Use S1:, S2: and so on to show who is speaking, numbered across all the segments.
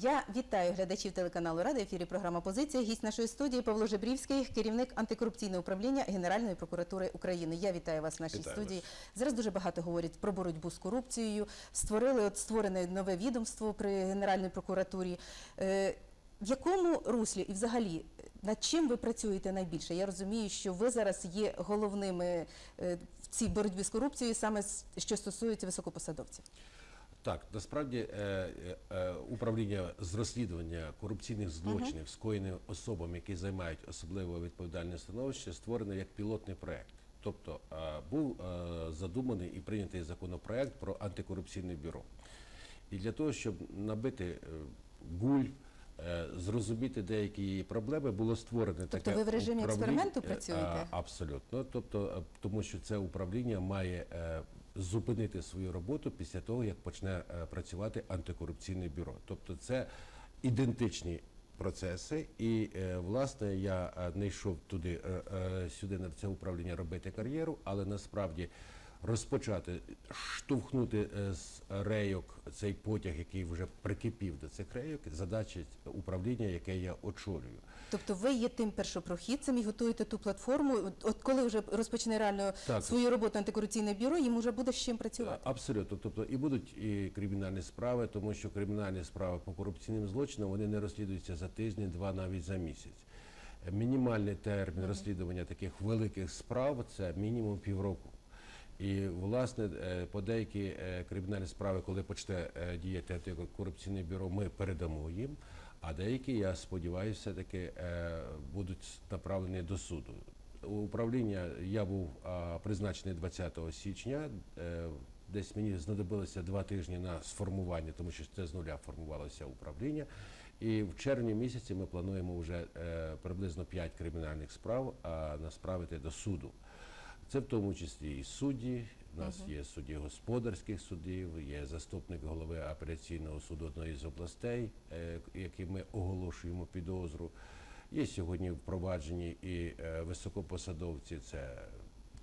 S1: Я вітаю глядачів телеканалу Рада. Ефірі програма Позиція. Гість нашої студії Павло Жебрівський, керівник антикорупційного управління Генеральної прокуратури України. Я вітаю вас в нашій
S2: Вітаю
S1: студії.
S2: вас.
S1: Зараз дуже багато говорять про боротьбу з корупцією. Створили от створене нове відомство при Генеральній прокуратурі. Е, в якому руслі і взагалі над чим ви працюєте найбільше? Я розумію, що ви зараз є головними е, в цій боротьбі з корупцією, саме що стосується високопосадовців.
S2: Так, насправді е, е, е, управління з розслідування корупційних злочинів, скоєних особами, які займають особливо відповідальне становище, створене як пілотний проект. Тобто е, був е, задуманий і прийнятий законопроект про антикорупційне бюро. І для того, щоб набити гуль, зрозуміти деякі її проблеми, було створене
S1: Тобто
S2: таке
S1: ви в режимі
S2: управління-
S1: експерименту працюєте?
S2: Абсолютно. Тобто, тому що це управління має зупинити свою роботу після того, як почне е, працювати антикорупційне бюро. Тобто, це ідентичні процеси, і е, власне я е, не йшов туди сюди на це управління робити кар'єру, але насправді. Розпочати штовхнути е, з рейок цей потяг, який вже прикипів до цих рейок, задача управління, яке я очолюю.
S1: Тобто ви є тим першопрохідцем і готуєте ту платформу. От, коли вже розпочне реально
S2: Так.
S1: свою роботу антикорупційне бюро, їм вже буде з чим працювати.
S2: Абсолютно. Тобто і будуть і кримінальні справи, тому що кримінальні справи по корупційним злочинам вони не розслідуються за тиждень, два навіть за місяць. Е, Мінімальний термін розслідування таких великих справ це мінімум півроку. І власне е, по деякі е, кримінальні справи, коли почне е, діяти антикорупційне бюро, ми передамо їм. А деякі, я сподіваюся, все-таки е, будуть направлені до суду. Управління я був призначений 20 січня. Десь мені знадобилося два тижні на сформування, тому що це з нуля формувалося управління. І в червні місяці ми плануємо вже приблизно 5 кримінальних справ насправити до суду. Це в тому числі і судді. У нас є судді господарських судів, є заступник голови апеляційного суду одної з областей, е, який ми оголошуємо підозру. Є сьогодні впроваджені і е, високопосадовці, це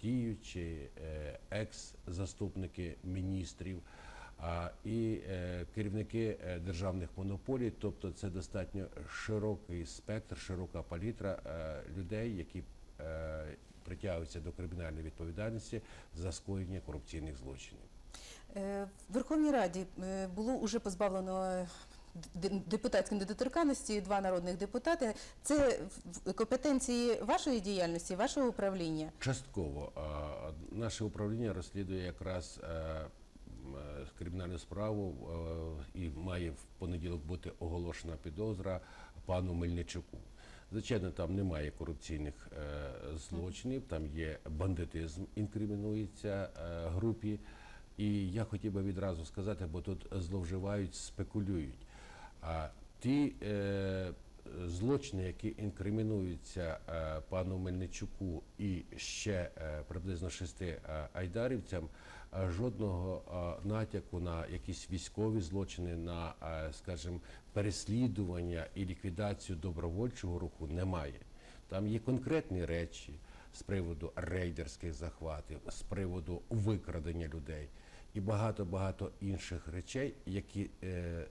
S2: діючі, е, екс-заступники міністрів, і керівники державних монополій. Тобто це достатньо широкий спектр, широка палітра людей, які притягуються до кримінальної відповідальності за скоєння корупційних злочинів.
S1: Е, В Верховній Раді е, було уже позбавлено е, депутатської недоторканності два народних депутати. Це в компетенції вашої діяльності, вашого управління.
S2: Частково наше управління розслідує якраз кримінальну справу і має в понеділок бути оголошена підозра пану Мельничуку. Звичайно, там немає корупційних е, злочинів, там є бандитизм, інкримінується е, групі. І я хотів би відразу сказати, бо тут зловживають, спекулюють. А ті е, злочини, які інкримінуються е, пану Мельничуку і ще е, приблизно шести е, айдарівцям, жодного е, натяку на якісь військові злочини, на, е, скажімо, переслідування і ліквідацію добровольчого руху немає. Там є конкретні речі з приводу рейдерських захватів, з приводу викрадення людей і багато-багато інших речей, які, е,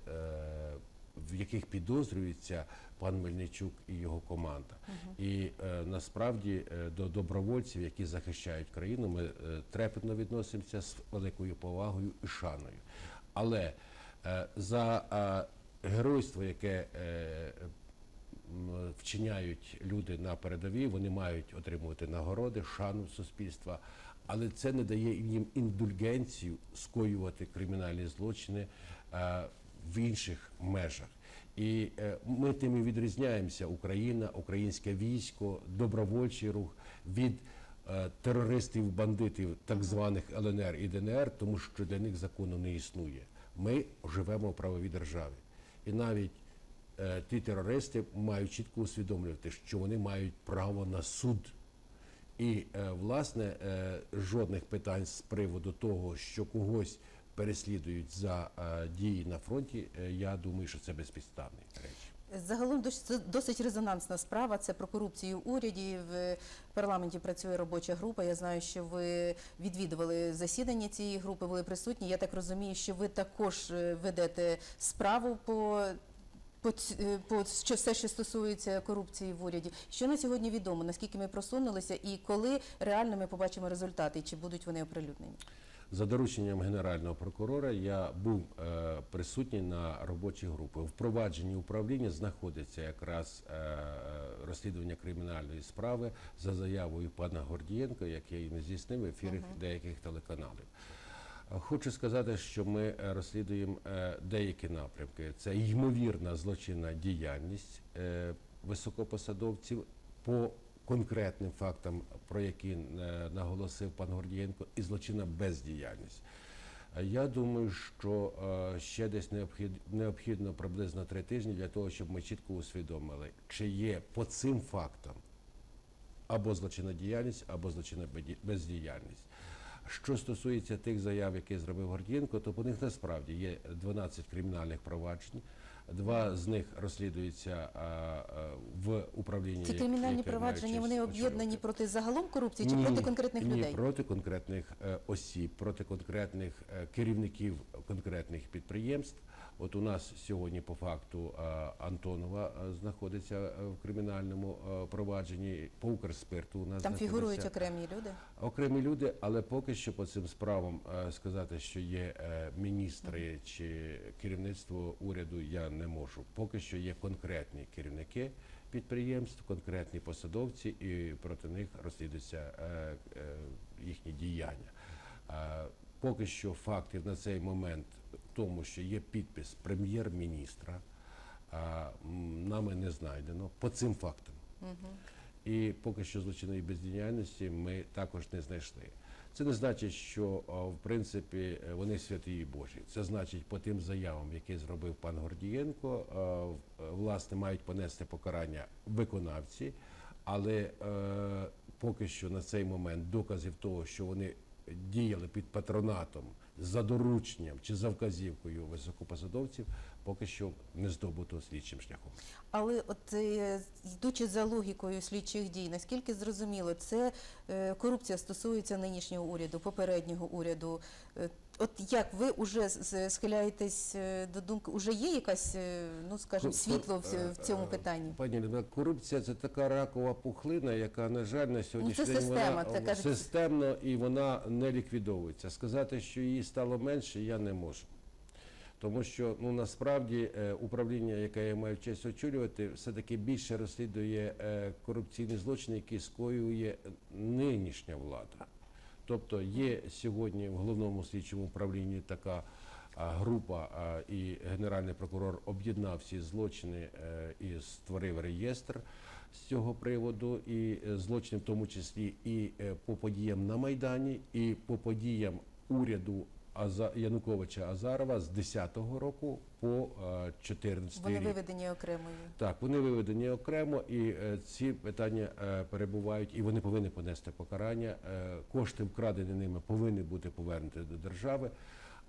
S2: е, в яких підозрюється пан Мельничук і його команда. І е, насправді е, до добровольців, які захищають країну, ми е, трепетно відносимося з великою повагою і шаною. Але е, за е, геройство, яке е, вчиняють люди на передовій, вони мають отримувати нагороди, шану суспільства, але це не дає їм індульгенцію скоювати кримінальні злочини е, в інших межах. І е, ми тим і відрізняємося Україна, українське військо, добровольчий рух від е, терористів, бандитів, так званих ЛНР і ДНР, тому що для них закону не існує. Ми живемо в правовій державі. І навіть е, ті терористи мають чітко усвідомлювати, що вони мають право на суд. І власне жодних питань з приводу того, що когось переслідують за е, дії на фронті, е, я думаю, що це безпідставні речі.
S1: Загалом досить, резонансна справа. Це про корупцію в уряді. В парламенті працює робоча група. Я знаю, що ви відвідували засідання цієї групи, були присутні. Я так розумію, що ви також е, ведете справу по по, по що все, що стосується корупції в уряді. Що на сьогодні відомо? Наскільки ми просунулися, і коли реально ми побачимо результати, чи будуть вони оприлюднені?
S2: За дорученням генерального прокурора я був е, присутній на робочій групі. В провадженні управління знаходиться якраз е, розслідування кримінальної справи за заявою пана Гордієнка, який не здійснив в ефірах деяких телеканалів. Е, Хочу сказати, що ми е, розслідуємо е, деякі напрямки. Це ймовірна злочинна діяльність е, високопосадовців по конкретним фактам, про які е, наголосив пан Гордієнко, і злочинна бездіяльність. Я думаю, що е, ще десь необхід- необхідно приблизно три тижні для того, щоб ми чітко усвідомили, чи є по цим фактам або злочинна діяльність, або злочинна бездіяльність. Що стосується тих заяв, які зробив Гордієнко, то по них насправді є 12 кримінальних проваджень. Два з них розслідуються в управлінні.
S1: Ці кримінальні провадження вони об'єднані проти загалом корупції чи
S2: Ні,
S1: проти конкретних
S2: ні,
S1: людей?
S2: проти конкретних е, осіб, проти конкретних е, керівників конкретних підприємств. От у нас сьогодні по факту е, Антонова е, знаходиться е, в кримінальному провадженні. По Укрспирту у нас
S1: Там фігурують окремі люди.
S2: окремі люди, але поки що по цим справам сказати, що є міністри чи керівництво уряду, я не можу. Поки що є конкретні керівники підприємств, конкретні посадовці, і проти них розслідуються їхні діяння. Поки що фактів на цей момент в тому, що є підпис прем'єр-міністра, нами не знайдено по цим фактам. І поки що злочинної бездіяльності ми також не знайшли. Це не значить, що в принципі вони святі і Божі. Це значить, по тим заявам, які зробив пан Гордієнко, власне мають понести покарання виконавці, але е, поки що на цей момент доказів того, що вони діяли під патронатом за дорученням чи за вказівкою високопосадовців, поки що не здобуто слідчим шляхом.
S1: Але от е, йдучи за логікою слідчих дій, наскільки зрозуміло, це е, корупція стосується нинішнього уряду, попереднього уряду. От як ви вже схиляєтесь е, до думки, уже є якась, е, ну скажімо, світло в, цьому
S2: е,
S1: питанні?
S2: Пані Людмила, корупція це така ракова пухлина, яка, на жаль, на сьогоднішній
S1: це
S2: день
S1: система,
S2: вона
S1: це
S2: системно і вона не ліквідовується. Сказати, що її стало менше, я не можу. Тому що ну насправді управління, яке я маю честь очолювати, все-таки більше розслідує корупційні злочини, які скоює нинішня влада. Тобто є сьогодні в головному слідчому управлінні така група, і генеральний прокурор об'єднав всі злочини е, і створив реєстр з цього приводу, і е, злочини, в тому числі і е, по подіям на Майдані, і по подіям уряду Януковича Азарова з 10-го року по 14
S1: Вони
S2: рік.
S1: виведені окремою.
S2: Так, вони виведені окремо, і е, ці питання е, перебувають, і вони повинні понести покарання. Е, кошти, вкрадені ними, повинні бути повернуті до держави.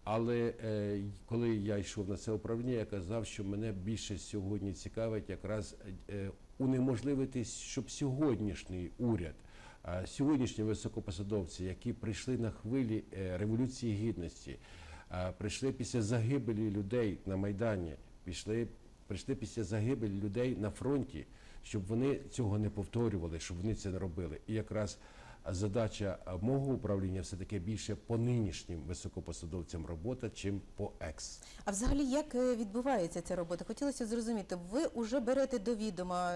S2: Але е, коли я йшов на це управління, я казав, що мене більше сьогодні цікавить якраз е, унеможливити, щоб сьогоднішній уряд, е, сьогоднішні високопосадовці, які прийшли на хвилі е, революції гідності, е, прийшли після загибелі людей на майдані, пішли прийшли після загибелі людей на фронті, щоб вони цього не повторювали, щоб вони це не робили. І якраз задача мого управління все таки більше по нинішнім високопосадовцям робота, чим по екс.
S1: А взагалі як е, відбувається ця робота? Хотілося зрозуміти, ви вже берете до відома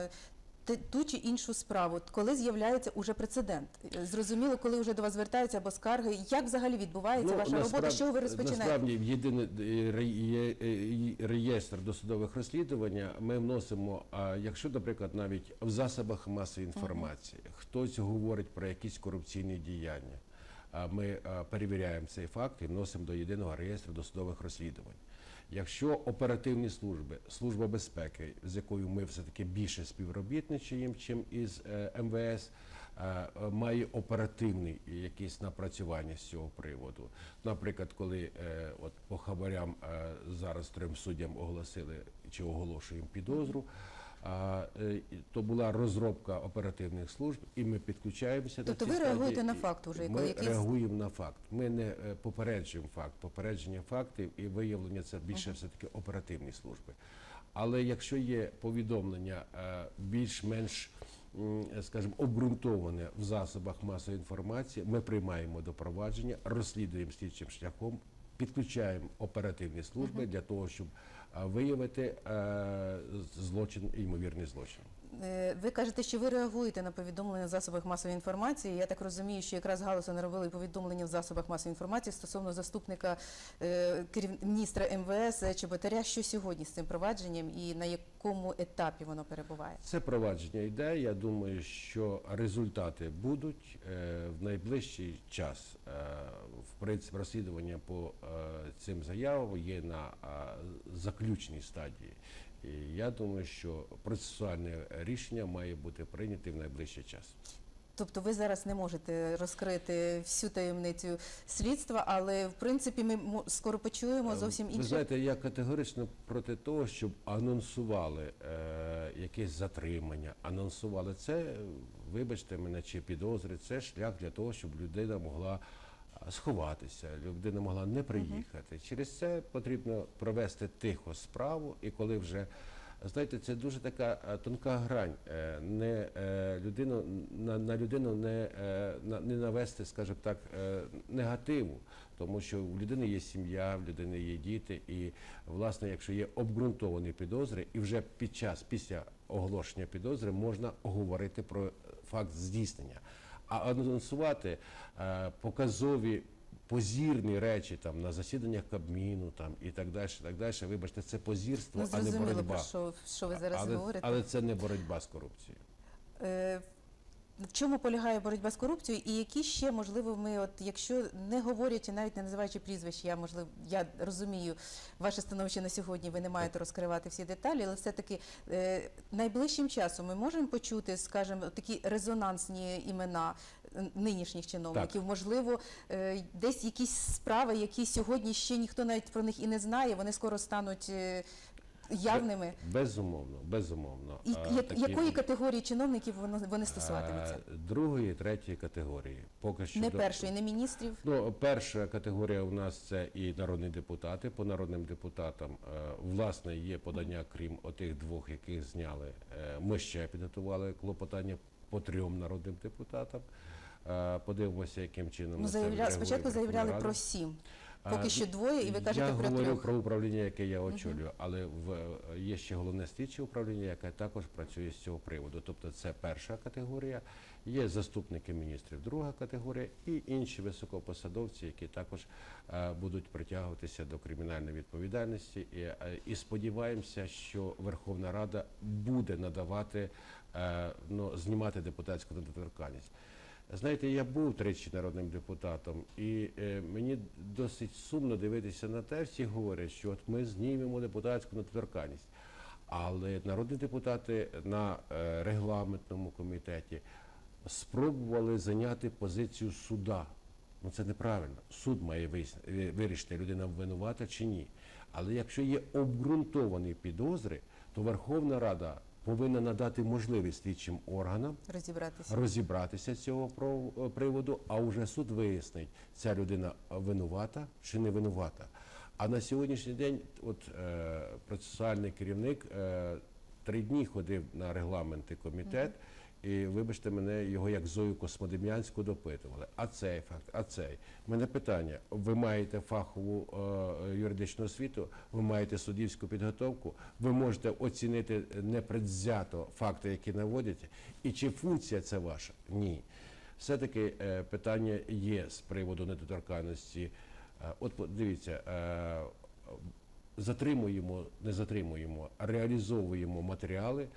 S1: ту чи іншу справу, коли з'являється уже прецедент. Е, Зрозуміло, коли вже до вас звертаються або скарги. Як взагалі відбувається ваша робота?
S2: насправ-
S1: З чого ви розпочинаєте?
S2: Насправді, в єдиний е, е, реєстр досудових розслідування ми вносимо, а якщо, наприклад, навіть в засобах масової інформації хтось говорить про якісь корупційні діяння, ми перевіряємо цей факт і вносимо до єдиного реєстру досудових розслідувань. Якщо оперативні служби, служба безпеки, з якою ми все таки більше співробітничаємо, чим із е, МВС, е, має оперативні якісь напрацювання з цього приводу. Наприклад, коли е, от по хабарям зараз трьом суддям оголосили чи оголошуємо підозру. Е, то була розробка оперативних служб, і ми підключаємося
S1: Тобто
S2: на
S1: ви реагуєте на факт уже,
S2: Ми
S1: якийсь-
S2: реагуємо на факт. Ми не е, попереджуємо факт. Попередження фактів і виявлення це більше все таки оперативні служби. Але якщо є повідомлення е, більш-менш, скажімо, обґрунтоване в засобах масової інформації, ми приймаємо до провадження, розслідуємо слідчим шляхом, підключаємо оперативні служби для того, щоб виявити е, злочин, ймовірний злочин.
S1: Е, Ви кажете, що ви реагуєте на повідомлення в засобах масової інформації. Я так розумію, що якраз галузо не робили повідомлення в засобах масової інформації стосовно заступника е, міністра МВС Чеботаря. Що сьогодні з цим провадженням і на якому етапі воно перебуває?
S2: Це провадження йде. Я думаю, що результати будуть е, в найближчий час. Е, в принципі, розслідування по е, цим заявам є на е, заключній стадії. І я думаю, що процесуальне рішення має бути прийняте в найближчий час.
S1: Тобто ви зараз не можете розкрити всю таємницю слідства, але в принципі ми скоро почуємо зовсім
S2: Ви знаєте, я категорично проти того, щоб анонсували е, якесь затримання, анонсували це, е, вибачте мене, чи підозри, це шлях для того, щоб людина могла сховатися, людина могла не приїхати. Через це потрібно провести тихо справу, і коли вже знаєте, це дуже така е, тонка грань. е, Не е, людину на, на людину не, на, не навести, скажімо так, негативу. Тому що в людини є сім'я, в людини є діти, і власне, якщо є обґрунтовані підозри, і вже під час після оголошення підозри можна говорити про факт здійснення, а анонсувати е, показові. Позірні речі там на засіданнях Кабміну там і так далі, так далі. Вибачте, це позірство,
S1: ну,
S2: а не боротьба.
S1: про що, що ви зараз
S2: але,
S1: говорите.
S2: але це не боротьба з корупцією.
S1: Е, В чому полягає боротьба з корупцією, і які ще можливо ми, от якщо не говорячи, навіть не називаючи прізвищ, я можливо, я розумію ваше становище на сьогодні. Ви не маєте розкривати всі деталі, але все таки е, найближчим часом ми можемо почути, скажімо, такі резонансні імена е, нинішніх чиновників. Можливо, е, десь якісь справи, які сьогодні ще ніхто навіть про них і не знає. Вони скоро стануть е, явними.
S2: Безумовно, безумовно.
S1: І я-
S2: такі-
S1: якої категорії чиновників воно вони стосуватимуться?
S2: Другої, третьої категорії. Поки що
S1: Не
S2: до-
S1: першої, не міністрів.
S2: Ну, перша категорія у нас це і народні депутати. По народним депутатам е, власне є подання, крім отих двох, яких зняли. Е, Ми ще підготували клопотання по трьом народним депутатам. Е, Подивимося, яким чином
S1: Ну, заявля... Спочатку заявляли про сім. Поки що двоє, і ви кажете
S2: я
S1: про
S2: говорю
S1: трьох.
S2: про управління, яке я очолюю, але в є ще головне слідче управління, яке також працює з цього приводу. Тобто це перша категорія, є заступники міністрів, друга категорія, і інші високопосадовці, які також е, будуть притягуватися до кримінальної відповідальності. І, е, і сподіваємося, що Верховна Рада буде надавати е, ну, знімати депутатську недоторканність. Знаєте, я був тричі народним депутатом, і е, мені досить сумно дивитися на те, всі говорять, що от ми знімемо депутатську недоторканність. Але народні депутати на е, регламентному комітеті спробували зайняти позицію суда. Ну це неправильно. Суд має вирішити, людина винувата чи ні. Але якщо є обґрунтовані підозри, то Верховна Рада повинна надати можливість слідчим органам
S1: Розібратися.
S2: розібратися з цього пров- приводу, а вже суд вияснить, ця людина винувата чи не винувата. А на сьогоднішній день, от е, процесуальний керівник е, три дні ходив на регламентний комітет. І вибачте мене, його як Зою Космодем'янську допитували. А цей факт, а цей. Мене питання: ви маєте фахову е, юридичну освіту, ви маєте суддівську підготовку, ви можете оцінити непредвзято факти, які наводять, і чи функція це ваша? Ні. Все-таки е, питання є з приводу недоторканності. Е, от дивіться, е, затримуємо, не затримуємо, реалізовуємо матеріали.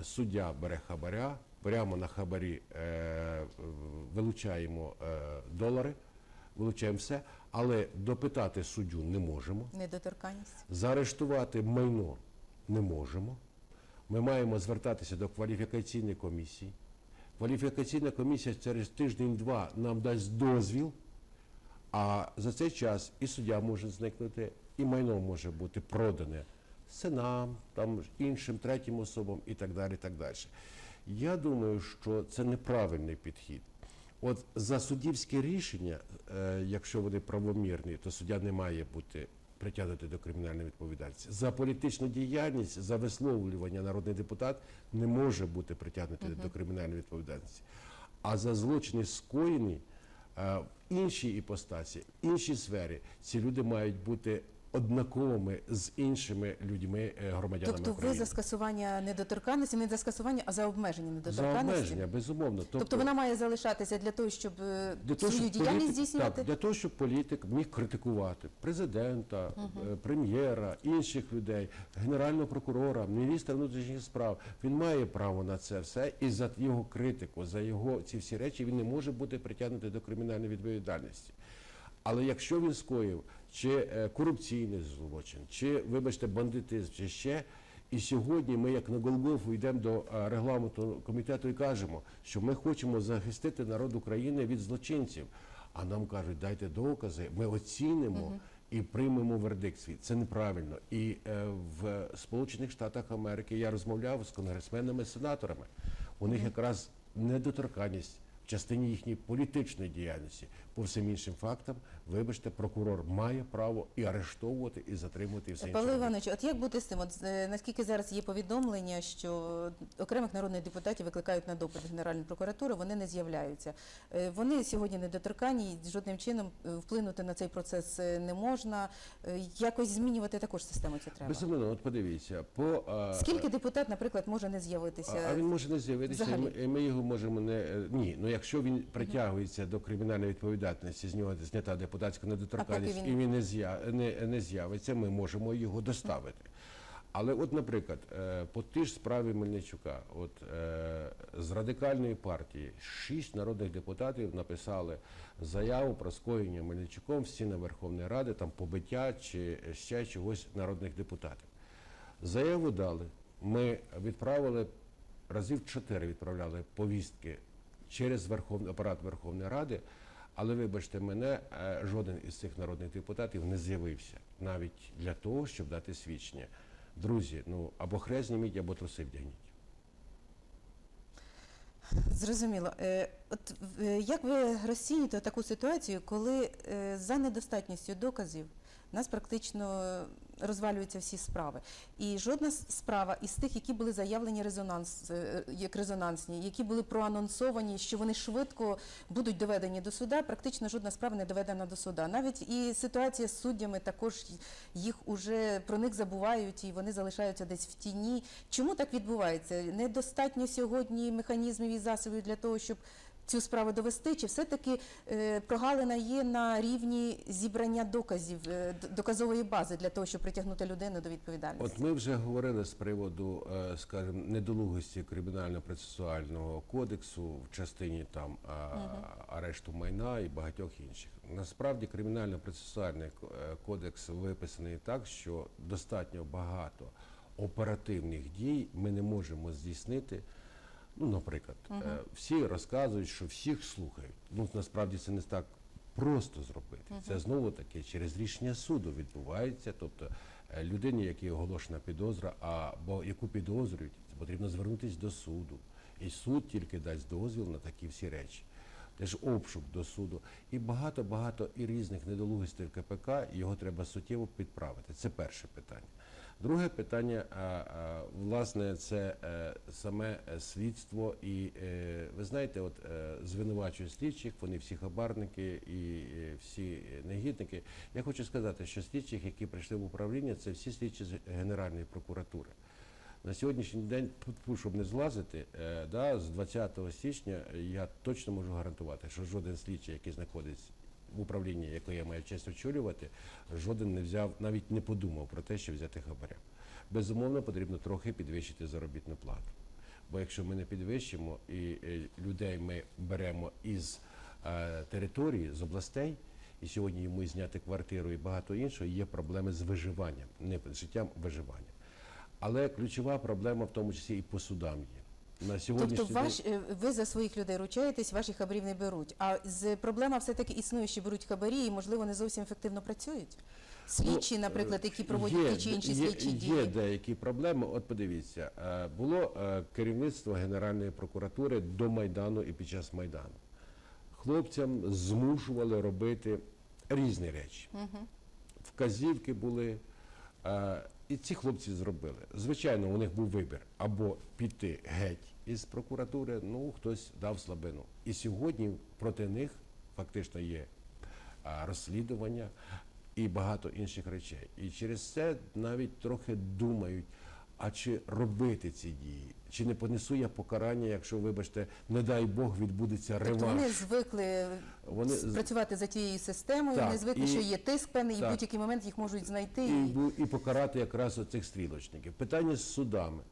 S2: Е, Суддя бере хабаря, прямо на хабарі е, вилучаємо е, долари, вилучаємо все, але допитати суддю не можемо.
S1: Недоторканність.
S2: Заарештувати майно не можемо. Ми маємо звертатися до кваліфікаційної комісії. Кваліфікаційна комісія через тиждень-два нам дасть дозвіл, а за цей час і суддя може зникнути, і майно може бути продане синам, там іншим, третім особам і так далі. так далі. Я думаю, що це неправильний підхід. От за суддівське рішення, е, якщо вони правомірні, то суддя не має бути притягнути до кримінальної відповідальності. За політичну діяльність, за висловлювання народний депутат не може бути притягнутий до кримінальної відповідальності. А за злочини скоєні е, в іншій іпостасі, в іншій сфері, ці люди мають бути однаковими з іншими людьми, е, громадянами
S1: Тобто ви за скасування недоторканності, не за скасування, а за обмеження
S2: За обмеження, безумовно.
S1: Тобто вона має залишатися для того, щоб е,
S2: Для того,
S1: свою
S2: щоб
S1: діяльність
S2: політик-
S1: здійснювати?
S2: Так, для того, щоб політик міг критикувати президента, е, прем'єра, інших людей, генерального прокурора, міністра внутрішніх справ. Він має право на це все, і за його критику, за його ці всі речі він не може бути притягнутий до кримінальної відповідальності. Але якщо він скоїв чи е, корупційний злочин, чи, вибачте, бандитизм, чи ще. І сьогодні ми, як на Голгофу, йдемо до е, регламенту комітету і кажемо, що ми хочемо захистити народ України від злочинців. А нам кажуть, дайте докази, ми оцінимо і приймемо вердикт свій. Це неправильно. І е, в Сполучених Штатах Америки я розмовляв з конгресменами, сенаторами. У них якраз недоторканність в частині їхньої політичної діяльності. По всім іншим фактам, вибачте, прокурор має право і арештовувати, і затримувати, і все інше.
S1: Павло. Іванович, от як бути з цим? От е, наскільки зараз є повідомлення, що окремих народних депутатів викликають на допит Генеральної прокуратури, вони не з'являються. Е, Вони сьогодні недоторканні, і жодним чином е, вплинути на цей процес не можна. Якось змінювати також систему цю треба.
S2: Безумовно, от подивіться, по
S1: Скільки депутат, наприклад, може не з'явитися?
S2: а, він може не з'явитися, і ми, його можемо не ні. Ну якщо він притягується до кримінальної відповідальності, з нього знята депутатська недоторканність,
S1: він-
S2: і він не не, з'явиться, ми можемо його доставити. Але, от, наприклад, е, по тій ж справі Мельничука, от е, з радикальної партії шість народних депутатів написали заяву про скоєння Мельничуком в стіни Верховної Ради, там побиття чи ще чогось народних депутатів. Заяву дали. Ми відправили разів чотири відправляли повістки через Верховний апарат Верховної Ради. Але вибачте мене, е, жоден із цих народних депутатів не з'явився навіть для того, щоб дати свідчення. Друзі, ну або хрест зніміть, або труси вдягніть.
S1: Зрозуміло. Е, От е, як ви розцінюєте таку ситуацію, коли за недостатністю доказів у нас практично розвалюються всі справи, і жодна справа із тих, які були заявлені резонанс е, як резонансні, які були проанонсовані, що вони швидко будуть доведені до суда, практично жодна справа не доведена до суда. Навіть і ситуація з суддями також їх уже про них забувають і вони залишаються десь в тіні. Чому так відбувається? Недостатньо сьогодні механізмів і засобів для того, щоб цю справу довести, чи все-таки е, прогалина є на рівні зібрання доказів, е, доказової бази для того, щоб притягнути людину до відповідальності?
S2: От ми вже говорили з приводу, е, скажімо, недолугості кримінально-процесуального кодексу в частині там арешту майна і багатьох інших. Насправді кримінально-процесуальний кодекс виписаний так, що достатньо багато оперативних дій ми не можемо здійснити. Ну, наприклад, е, всі розказують, що всіх слухають. Ну насправді це не так просто зробити. Це знову таки через рішення суду відбувається. Тобто е, людині, якій оголошена підозра, або яку підозрюють, це потрібно звернутися до суду. І суд тільки дасть дозвіл на такі всі речі. Теж обшук до суду. І багато-багато і різних недолугостей в КПК, його треба суттєво підправити. Це перше питання. Друге питання, власне, це е, саме е, слідство. І е, ви знаєте, от звинувачують слідчих, вони всі хабарники і всі негідники. Я хочу сказати, що слідчих, які прийшли в управління, це всі слідчі з Генеральної прокуратури. На сьогоднішній день, тьфу-тьфу, щоб не злазити, да, з 20 січня я точно можу гарантувати, що жоден слідчий, який знаходиться в управлінні, яке я маю честь очолювати, жоден не взяв, навіть не подумав про те, що взяти хабаря. Безумовно, потрібно трохи підвищити заробітну плату. Бо якщо ми не підвищимо і е, людей ми беремо із е, території, з областей, і сьогодні йому зняти квартиру і багато іншого, є проблеми з виживанням, не з життям, виживанням. Але ключова проблема в тому числі і по судам є. На сьогоднішній
S1: Тобто ваш, е, ви за своїх людей ручаєтесь, ваші хабарів не беруть. А з проблема все-таки існує, що беруть хабарі і, можливо, не зовсім ефективно працюють. Слідчі,
S2: Ну,
S1: наприклад, які
S2: е,
S1: проводять
S2: є,
S1: ті чи інші
S2: є,
S1: слідчі
S2: Є
S1: дії.
S2: деякі проблеми. От подивіться, е, було е, керівництво Генеральної прокуратури до Майдану і під час Майдану. Хлопцям змушували робити різні речі. вказівки були. Е, І ці хлопці зробили. Звичайно, у них був вибір або піти геть із прокуратури, ну хтось дав слабину. І сьогодні проти них фактично є розслідування і багато інших речей. І через це навіть трохи думають, а чи робити ці дії, чи не понесу я покарання, якщо, вибачте, не дай Бог відбудеться
S1: Тобто вони звикли
S2: Вони
S1: працювати за тією системою,
S2: Так,
S1: вони звикли,
S2: і-
S1: що є тиск певний, і в будь-який момент їх можуть знайти.
S2: і,
S1: І...
S2: і покарати якраз оцих стрілочників. Питання з судами.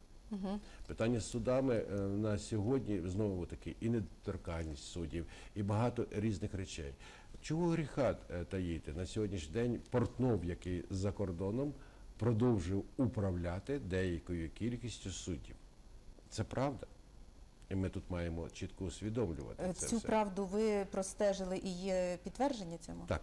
S2: Питання з судами е, на сьогодні знову таки і недоторканність суддів, і багато різних речей. Чого гріха е, таїти на сьогоднішній день Портнов, який за кордоном, продовжив управляти деякою кількістю суддів. Це правда. І ми тут маємо чітко усвідомлювати
S1: Е,
S2: це
S1: Цю
S2: все.
S1: правду ви простежили і є підтвердження цьому?
S2: Так.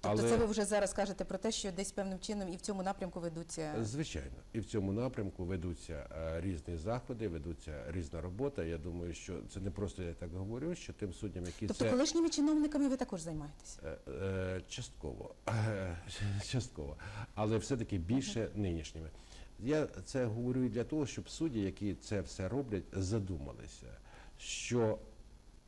S1: Тобто
S2: Але-
S1: це ви вже зараз кажете про те, що десь певним чином і в цьому напрямку ведуться.
S2: Звичайно, і в цьому напрямку ведуться е, різні заходи, ведуться різна робота. Я думаю, що це не просто я так говорю, що тим суддям, які
S1: Тобто
S2: це
S1: колишніми чиновниками ви також займаєтесь?
S2: е, е, частково, частково, але все-таки більше нинішніми. Я це говорю для того, щоб судді, які це все роблять, задумалися, що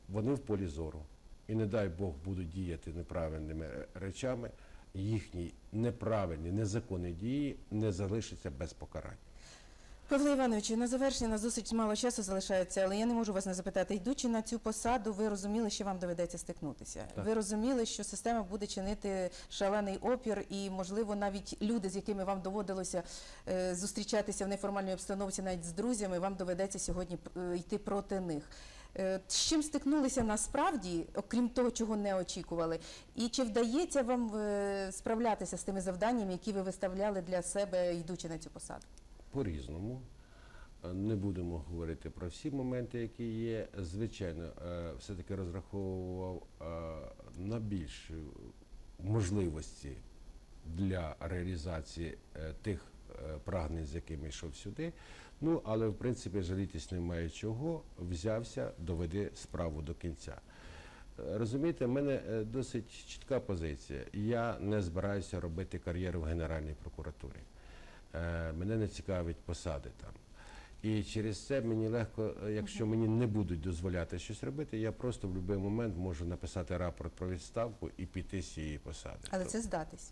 S2: вони в полі зору, і не дай Бог будуть діяти неправильними речами, їхні неправильні, незаконні дії не залишаться без покарання.
S1: Павло Івановичу, на завершення нас досить мало часу залишається, але я не можу вас не запитати. Йдучи на цю посаду, ви розуміли, що вам доведеться стикнутися.
S2: Так.
S1: Ви розуміли, що система буде чинити шалений опір, і, можливо, навіть люди, з якими вам доводилося е, зустрічатися в неформальній обстановці, навіть з друзями, вам доведеться сьогодні е, йти проти них. Е, З чим стикнулися насправді, окрім того, чого не очікували, і чи вдається вам е, справлятися з тими завданнями, які ви виставляли для себе, йдучи на цю посаду?
S2: По-різному. Е, Не будемо говорити про всі моменти, які є. Звичайно, е, все-таки розраховував е, на більші можливості для реалізації тих прагнень, з якими йшов сюди. Ну, але в принципі жалітись немає чого. Взявся, доведи справу до кінця. Розумієте, в мене досить чітка позиція. Я не збираюся робити кар'єру в Генеральній прокуратурі. Е, Мене не цікавить посади там. І через це мені легко, е, якщо мені не будуть дозволяти щось робити, я просто в будь-який момент можу написати рапорт про відставку і піти з цієї посади.
S1: Але
S2: То-
S1: це здатись.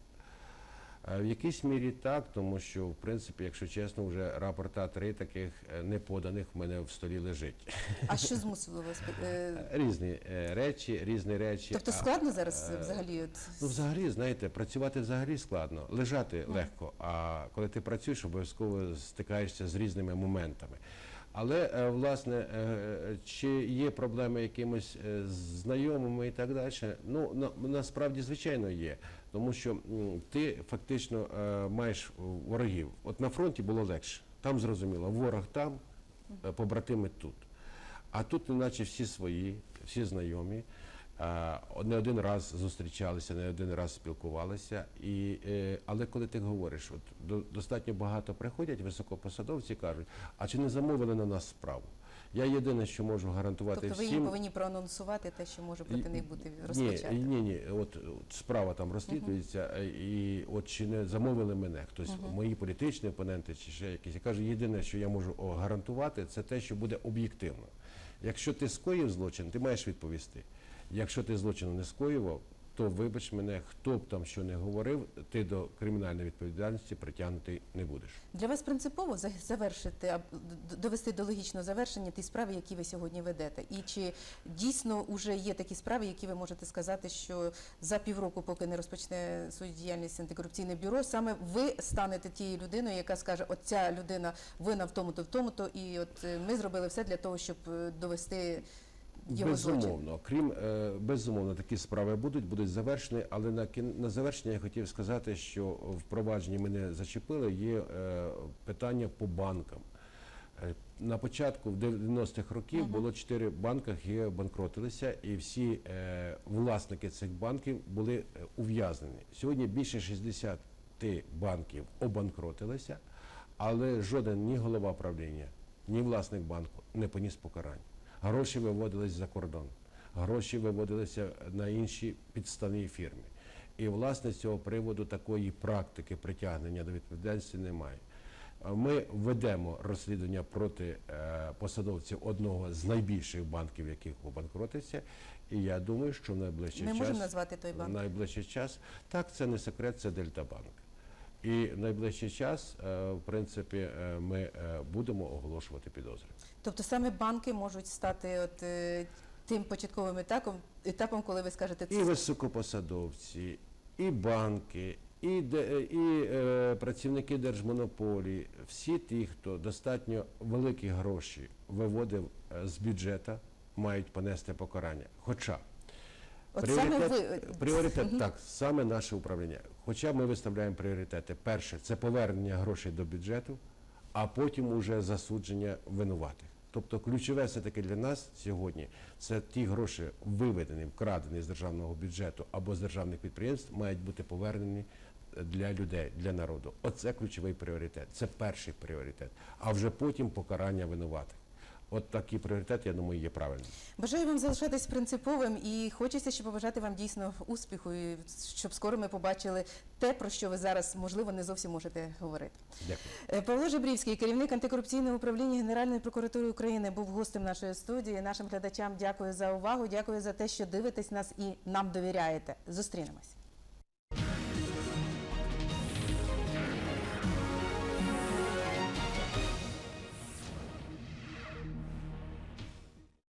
S2: Е, В якійсь мірі так, тому що, в принципі, якщо чесно, вже рапорта три таких е, не поданих в мене в столі лежить.
S1: А що змусило вас? е,
S2: Різні речі, різні речі.
S1: Тобто складно зараз взагалі? От,
S2: Ну, взагалі, знаєте, працювати взагалі складно, лежати легко. А коли ти працюєш, обов'язково стикаєшся з різними моментами. Але е, власне, е, чи є проблеми якимось е, знайомими і так далі? Ну на, насправді звичайно є, тому що ти фактично маєш ворогів. От на фронті було легше, там зрозуміло, ворог там, побратими тут. А тут, неначе всі свої, всі знайомі. А, Не один раз зустрічалися, не один раз спілкувалися. І, е, але коли ти говориш, от до- достатньо багато приходять високопосадовці кажуть, а чи не замовили на нас справу? Я єдине, що можу гарантувати
S1: тобто ви їм
S2: всім.
S1: повинні проанонсувати те, що може проти них бути
S2: Ні,
S1: розпочато.
S2: ні, ні. От, от справа там розслідується, е, і от чи не замовили мене хтось, мої політичні опоненти, чи ще якісь. Я кажу, єдине, що я можу гарантувати, це те, що буде об'єктивно. Якщо ти скоїв злочин, ти маєш відповісти. Якщо ти злочину не скоював, то вибач мене, хто б там що не говорив, ти до кримінальної відповідальності притягнутий не будеш.
S1: Для вас принципово завершити, довести до логічного завершення ті справи, які ви сьогодні ведете. І чи дійсно вже є такі справи, які ви можете сказати, що за півроку, поки не розпочне свою діяльність антикорупційне бюро, саме ви станете тією людиною, яка скаже, от ця людина винна в тому-то, в тому-то, і от е, ми зробили все для того, щоб е, довести його.
S2: Безумовно, крім е, безумовно, такі справи будуть, будуть завершені. Але на на завершення я хотів сказати, що в провадженні мене зачепили. Є е, питання по банкам. Е, На початку в 90-х років було чотири банки, які обанкротилися, і всі власники цих банків були ув'язнені. Сьогодні більше 60 банків обанкротилися, але жоден ні голова правління, ні власник банку не поніс покарань. Гроші виводились за кордон, гроші виводилися на інші підставні фірми. І власне з цього приводу такої практики притягнення до відповідальності немає. Ми ведемо розслідування проти е, посадовців одного з найбільших банків, яких обанкротився. І я думаю, що в найближчий
S1: Ми
S2: час
S1: можемо назвати той банк?
S2: в найближчий час так, це не секрет, це Дельтабанк. І в найближчий час, е, в принципі, е, ми будемо оголошувати підозри.
S1: Тобто саме банки можуть стати от, е, тим початковим етапом, етапом, коли ви скажете
S2: І
S1: це.
S2: високопосадовці, і банки, і, де- і е, працівники держмонополії, всі ті, хто достатньо великі гроші виводив е, з бюджету, мають понести покарання. Хоча
S1: От саме ви
S2: пріоритет так, саме наше управління. Хоча ми виставляємо пріоритети. Перше це повернення грошей до бюджету, а потім уже засудження винуватих. Тобто ключове все таки для нас сьогодні це ті гроші, виведені, вкрадені з державного бюджету або з державних підприємств, мають бути повернені для людей, для народу. Оце ключовий пріоритет. Це перший пріоритет. А вже потім покарання винуватих. От такий пріоритет, я думаю, є правильним.
S1: Бажаю вам залишатись принциповим і хочеться ще побажати вам дійсно успіху, і щоб скоро ми побачили те, про що ви зараз можливо не зовсім можете говорити.
S2: Дякую.
S1: Е, Павло Жебрівський, керівник антикорупційного управління Генеральної прокуратури України, був гостем нашої студії. Нашим глядачам дякую за увагу. Дякую за те, що дивитесь нас і нам довіряєте. Зустрінемось.